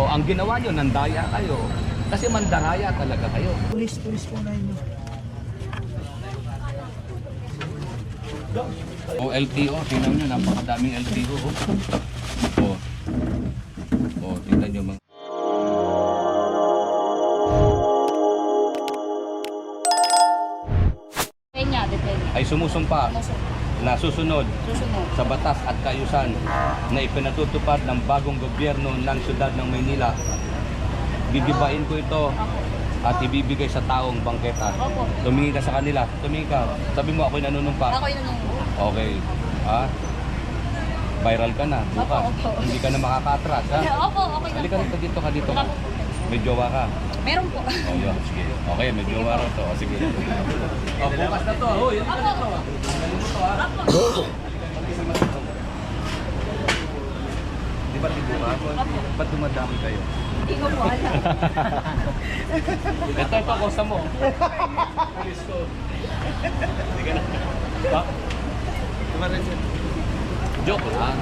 O ang ginawa nyo, nandaya kayo. Kasi mandaraya talaga kayo. Pulis, pulis po na inyo. O LTO, tingnan nyo, napakadaming LTO. O, o tingnan nyo mga... Kanya, depende. Ay sumusumpa Nasa na susunod susunod. sa batas at kaayusan na ipinatutupad ng bagong gobyerno ng siyudad ng Maynila. Gigibain ko ito at ibibigay sa taong bangketa. Opo. Tumingin ka sa kanila. Tumingin ka. Sabi mo ako'y nanunumpa. Ako yung nanungo. Okay. Ha? Viral ka na. Bukas. Opo, opo. Hindi ka na makakatras. Ha? Opo, okay lang Halika po. rito dito ka dito. May jowa ka. Meron po. Oh, yun. Sige. Okay, may jowa rin to. O, sige. O, bukas na to. Opo. dito. ha. Tanggalin mo to? Opo. Di ba tibuka? Ba't dumadami kayo? Hindi ko po alam. Ito, ito, kosa mo. Pulis ko. Hindi ka na. Ha? Tumarin siya. Joke lang.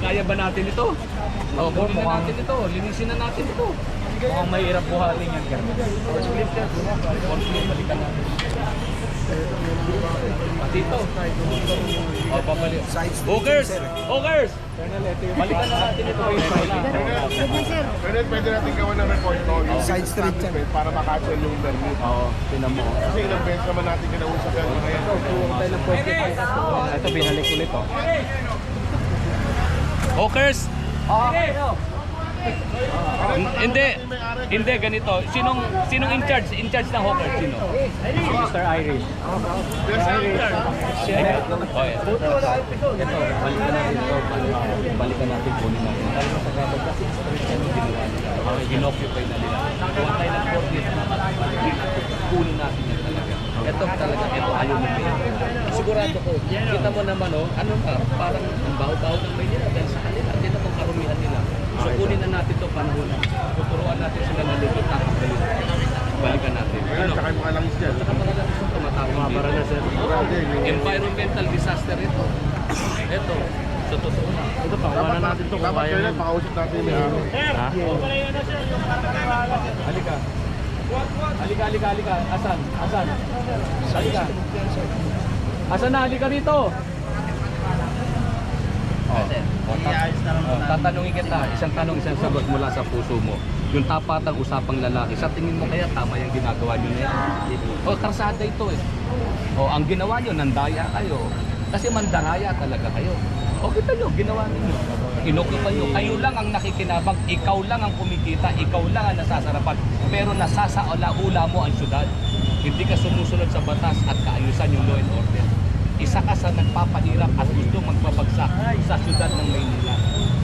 Kaya ba natin ito? Oo, kunin na natin ito. Linisin na natin ito. Mukhang mahirap buhatin yan, Kermit. Konflict, balikan natin. Pati ito. O, babalik. Hookers! Hookers! Balikan na natin ito. Pwede, pwede natin gawa ng report no? Yung Side street yan. establishment Para makancel yung permit. Oo, tinan mo. Kasi ilang beses naman natin kinausap yan. Kaya Ito, binalik ulit, oh. Hookers! Hin- Hindi. Hindi, ganito. Sinong sinong in charge? In charge ng hawker? Sino? Mr. Irish. Okay. Ito, balikan natin ito. Balikan natin, kunin natin. Mo sa gabag kasi ginawa nila. Ginoccupy na nila. Kung tayo ng coordinate na kunin natin yan talaga. Ito talaga, ito ayaw mo ba yan? Sigurado ko, kita mo naman oh, ano pa, parang ang baho-baho ng Maynila dahil sa kanila, hindi naman karumihan nila. So kunin na natin to panahon. Tuturuan natin sila na na kagaling. Balikan natin. Ano? Tsaka yung mga langis dyan. Saka talaga gusto tumatawag dito. Yung- Environmental disaster ito. Ito. Sa totoo na. Ito, pakawalan natin ito Dapat nun. pakausap natin yung may-ari. Ha? Halika. Halika, halika, halika. Asan? Asan? Halika. Asan na? Halika rito. Oh, oh, tat- oh, tatanungin kita, isang tanong, isang sagot mula sa puso mo. Yung tapatang usapang lalaki, sa tingin mo kaya tama yung ginagawa nyo na yan? O, karsada ito eh. O, ang ginawa nyo, nandaya kayo. Kasi mandaraya talaga kayo. O, kita nyo, ginawa ninyo. Inukupan nyo. Kayo lang ang nakikinabang, ikaw lang ang kumikita, ikaw lang ang nasasarapan. Pero nasasaula-ula mo ang syudad. Hindi ka sumusunod sa batas at kaayusan yung law and order. Isa ka sa nagpapahirap at gusto magpabagsak sa syudad ng Maynila.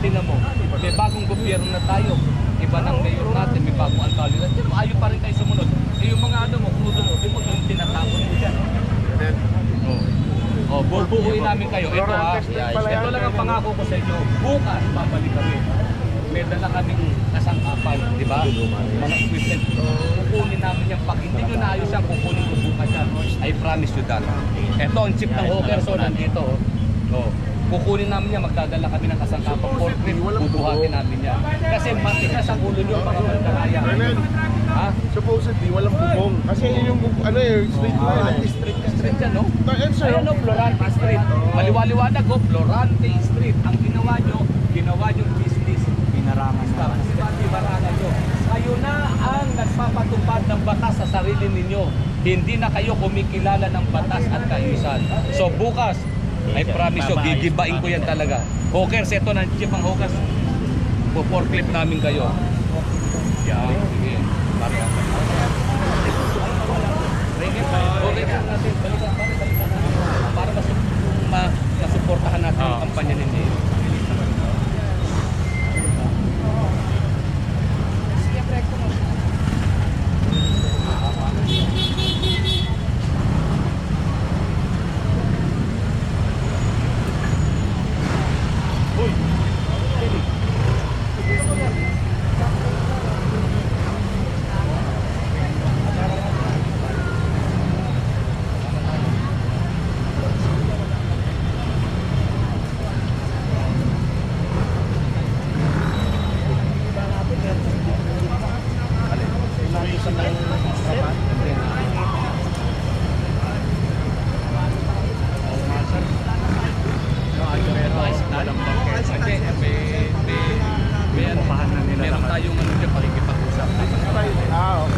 Tingnan mo, may bagong gobyerno na tayo. Iba ng mayor natin, may bagong alkalde na. Tingnan mo, ayaw pa rin tayo sumunod. Eh, yung mga ano mo, krudo mo, tingnan mo, yung tinatapon mo dyan. Then, Oh, bubuuin namin kayo. Ito ha, ito lang ang pangako ko sa inyo. Bukas, babalik kami. May dala kaming kasangkapan, di ba? Mga equipment. Kukunin namin yan. Pag hindi nyo naayos yan, kukunin ko bukas yan. I promise you that. Ito, ang chip ng Hawker, so nandito. Oh. Oh. Kukunin namin yan, magdadala kami ng kasangkapan. Forklift, bubuhatin namin yan. Kasi matigas ang ulo nyo, mga. Bernard, Ha? supposedly walang bubong. Kasi yun yung, ano eh, straight line eh. Street, street yan, no? Na- Yan sir. Ayan o, Florante Street. Maliwaliwanag o, Florante Street. Ang ginawa nyo, ginawa nyo barangan nyo. Kayo na ang nagpapatupad ng batas sa sarili ninyo. Hindi na kayo kumikilala ng batas at kaayusan. So bukas, I promise you, gigibain ko yan talaga. Hawkers, ito na, chip ang hawkers. Po-forklift namin kayo. Yan, sige. Balikan. Balikan natin, balikan, balikan. Para mas, ma, masuportahan natin ang kampanya ninyo. Tayong ano dyan, pakikipag-usap. Ah, okay.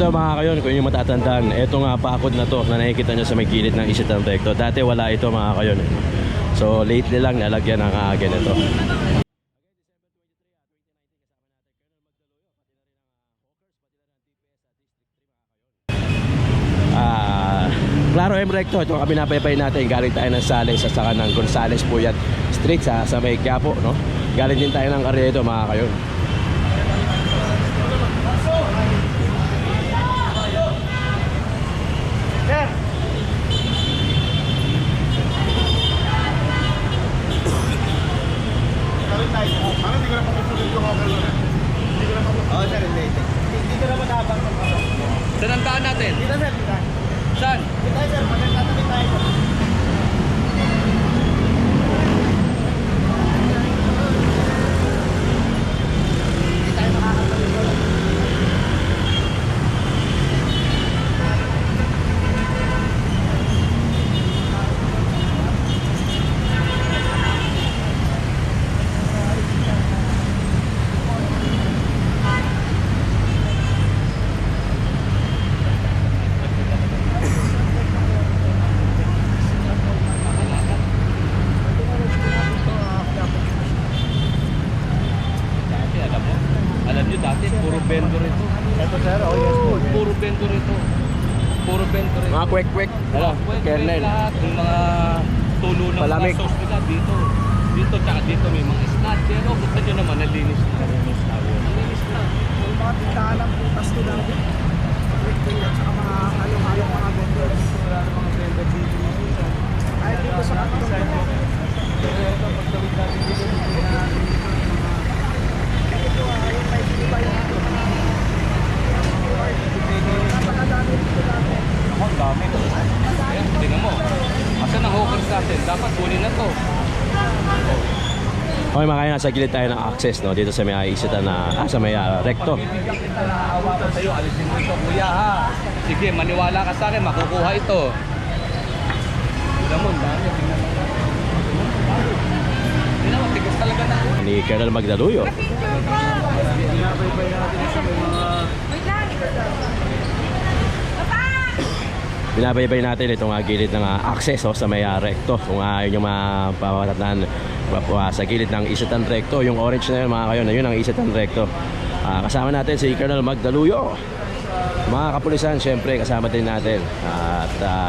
Ito mga kayon, kung yung matatandaan, ito nga pakod na to na nakikita nyo sa may gilid ng Isitan Recto. Dati wala ito mga kayon. So lately lang nalagyan ng uh, ganito. Ah, Claro M Recto, ito ang pinapaypay natin. Galing tayo ng Sales sa saka ng Gonzales Puyat Street sa, sa may Quiapo, no? Galing din tayo ng Carriedo mga kayon. Ano, hindi ko na papupulit yung okay na. Hindi ko na papupulit. Oo, sir, hindi. Hindi ko na matabang. Saan ang daan natin? Dito, sir, dito. Saan? Dito, sir, magkakatabi tayo. Vendor ito. Ito, sir, oh, yes po. Puro vendor ito. Puro vendor ito. Mga kwek-kwek. Ano? Kwek, Kernel. lahat. Yung mga tulo ng Palamig. mga sauce nila dito. Dito, tsaka dito may mga snack. Pero gusto nyo naman, nalinis na. Nalinis na. Nalinis na. Yung mga tindahan ng putas ko natin. Retail at saka mga halo-halo mga vendors. Wala na mga vendor dito. Kahit dito sa katulong ko. Pero ito, pagtawid natin dito, hindi na natin dito yung mga... Ito, ah, yung may iba yung ito. Napakadami dito natin. Ako, ang dami. Ayan, tingnan mo. Asan ang hawkers natin? Dapat kunin na to. Okay mga kaya nasa gilid tayo ng access no dito sa may isitan na ah, sa may ah, recto. Awa ko sa'yo. Alisin mo ito, kuya ha. Sige, maniwala ka sa akin. Makukuha ito. Ang dami. Tingnan mo. Tingnan mo, tigas talaga na. Ni Colonel Magdaluyo. Binabaybay natin itong uh, gilid ng ah, access oh, sa may ah, recto. Kung uh, yun yung mapapatatnan sa gilid ng isitan recto. Yung orange na yun mga kayo, na yun ang isitan recto. Ah, kasama natin si Colonel Magdaluyo. Mga kapulisan, syempre kasama din natin. At uh,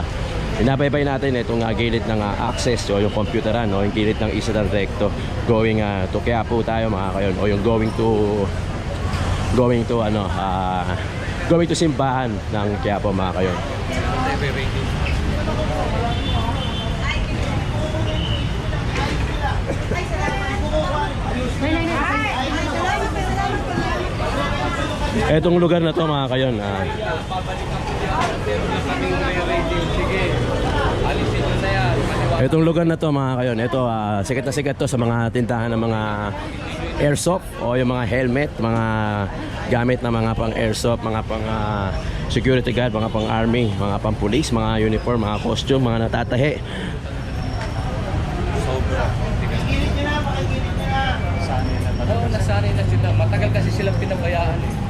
binabaybay natin itong uh, gilid ng uh, access o yung computeran o yung gilid ng isitan recto. Going uh, to Quiapo tayo mga kayo. O yung going to going to ano ah, going to simbahan ng Quiapo mga kayo. Etong lugar na to mga kayon, ah, na etong lugar na to mga kayon, ito ah, sikat na sikat to sa mga tindahan ng mga airsoft o yung mga helmet, mga gamit na mga pang airsoft, mga pang ah, security guard, mga pang army, mga pang police, mga uniform, mga costume, mga natatahi. Oo, nasanay na sila. Matagal kasi silang pinabayaan eh.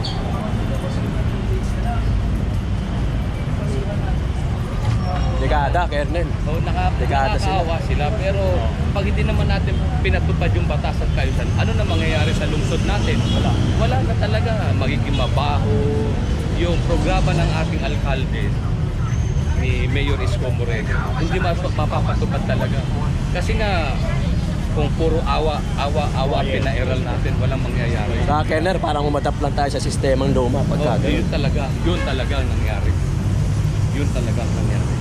Dekada, Kernel. O naka, Dekada nakakaawa sila. Pero pag hindi naman natin pinatupad yung batas at kaayusan, ano na mangyayari sa lungsod natin? Wala. Wala na talaga. Magiging mabaho yung programa ng ating alkalde ni Mayor Isko Moreno. Hindi map- mapapatupad talaga. Kasi nga, kung puro awa, awa, awa ang pinairal natin, walang mangyayari. Sa Kernel, parang umadap lang tayo sa sistemang luma pagka Oh, yun talaga, yun talaga ang nangyari. Yun talaga ang nangyari.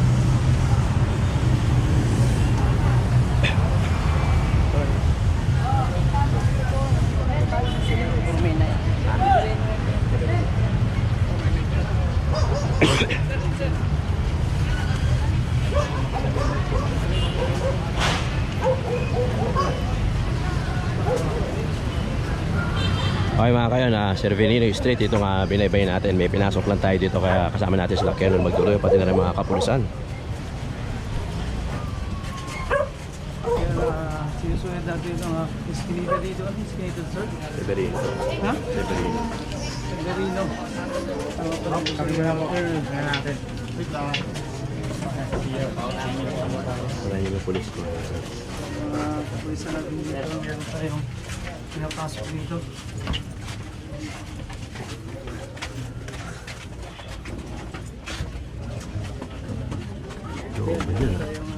Okay mga kayo, na Cervenino Street, ito nga binaybay natin. May pinasok lang tayo dito kaya kasama natin sila Kernel Magduroy, pati na rin mga kapulisan. Kaya sinusunod natin yung mga eskinita dito. Ano sir? Severino. Ha? Severino. Severino. Kami na po. natin. Wait lang. Wala yung pulis ko. Uh, Puwisa natin dito. Meron tayong pinapasok dito.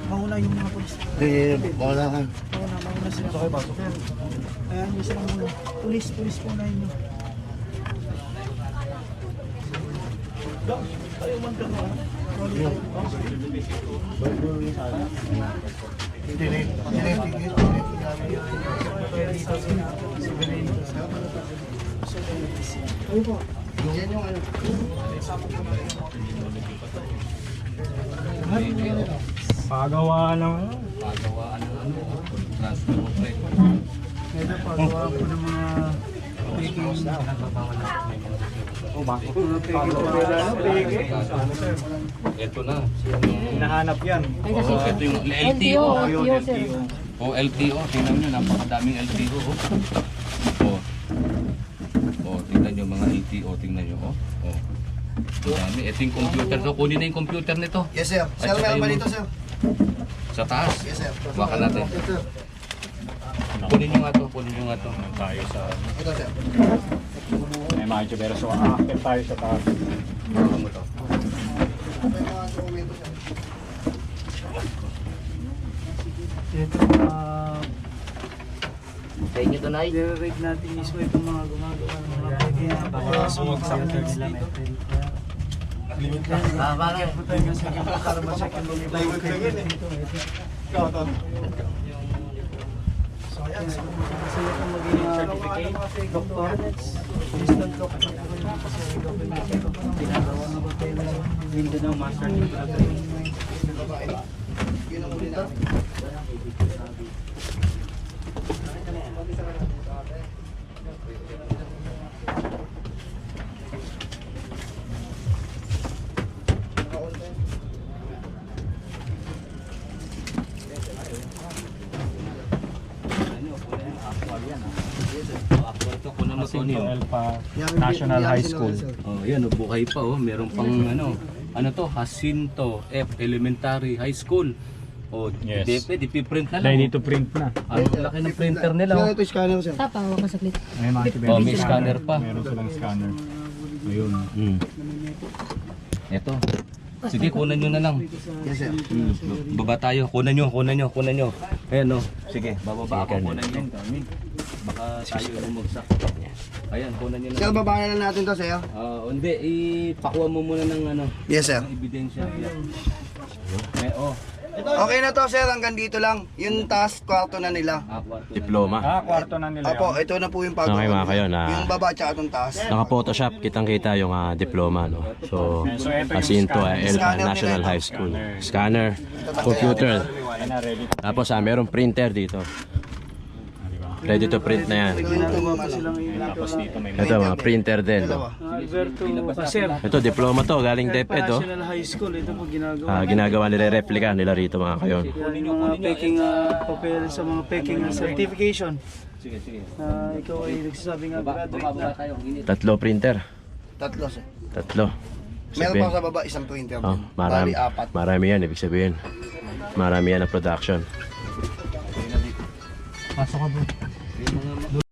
Mauna yung mga pulis. Hindi, wala ka. Mauna, mauna sila. Ayan, isa lang muna. Pulis, pulis po na inyo. Pagawa naman. Pagawaan ng ano, transfer of record. Ito, pagawa po ng mga Oh. Ito na. Hinahanap yan. Oh, ito yung LTO. LTO, LTO, sir. O LTO, tingnan nyo, napakadaming LTO. Oh. Oh. Oh, tingnan nyo mga LTO, tingnan nyo. Oh. Oh. Ang Dami. Ito yung computer. So, kunin na yung computer nito. Yes, sir. Sir, meron yung- dito, sir? Sa taas. Yes, sir. Baka natin. Ito, Kunin nyo nga to, kunin nyo nga to. Tayo sa... ito, sir. May mga pero so aakit tayo sa taas. Baka mo to. May mga dokumento, sir. Ito, uh, Sa inyo to, Nay. i-rate natin mismo itong mga gumagawa ng mga baking. Mga sumagsak nila dito. Bakit po tayo kasi para ma-check yung mga dito. Ikaw, to. So, ayan. Kasi ito maging uh, doktor, assistant doctor. Kasi government ginagawa ng hotel. Mindanao Master Yun ang uli natin. Ito, Elpa Yan, National High School. sir. Oh, yan, oh, buhay pa oh. Meron pang ano, ano to, Jacinto F Elementary High School. Oh, Yes. di pwede piprint na lang. Dahil oh. dito print na. Ang laki ng printer nila Sir, oh. ito scanner, sir. Tapa, huwag ka saglit. May mga Oh, may scanner pa. Meron silang scanner. Ayun. Hmm. Ito. Sige, kunan nyo na lang. Yes, sir. Hmm. Baba tayo. Kunan nyo, kunan nyo, kunan nyo. Ayan oh. Sige, bababa ako. Kunan nyo. Baka tayo bumagsak. Ayan, kunan nyo na. Sir, babaan na lang natin to, sir. Ah, hindi, ipakuha mo muna ng ano, Yes, sir. ng ebidensya. Eh, oh. Okay na to, sir. Hanggang dito lang. Yung task, kwarto na nila. Ah, kwarto na. Diploma. Ah, kwarto na nila Opo, ito na po yung pagawa. Okay, mga kayo, na- Yung baba tsaka itong taas. Naka-photoshop, kitang-kita yung ah, diploma, no? So, So, ito yung Jacinto scanner. El Scanner National nila. High School. Scanner, computer. Ayan na, ready. Tapos, ah, merong printer dito. Ready to print na yan. Tapos dito may Ito, mga printer din, no? Alberto Paser. Ito, diploma to, galing DepEd, oh. National High School, ito po ginagawa. Ah, ginagawa nila replica nila rito, mga kayon. Yung mga peking uh, papel sa mga peking uh, certification. Sige, sige. Na ikaw ay nagsasabi nga graduate na. Tatlo printer. Tatlo, sir. Tatlo. Meron pa sa baba, isang printer Oh, din. marami, Bali, apat. marami yan, ibig sabihin. Marami yan ang production. Pasok ka bro.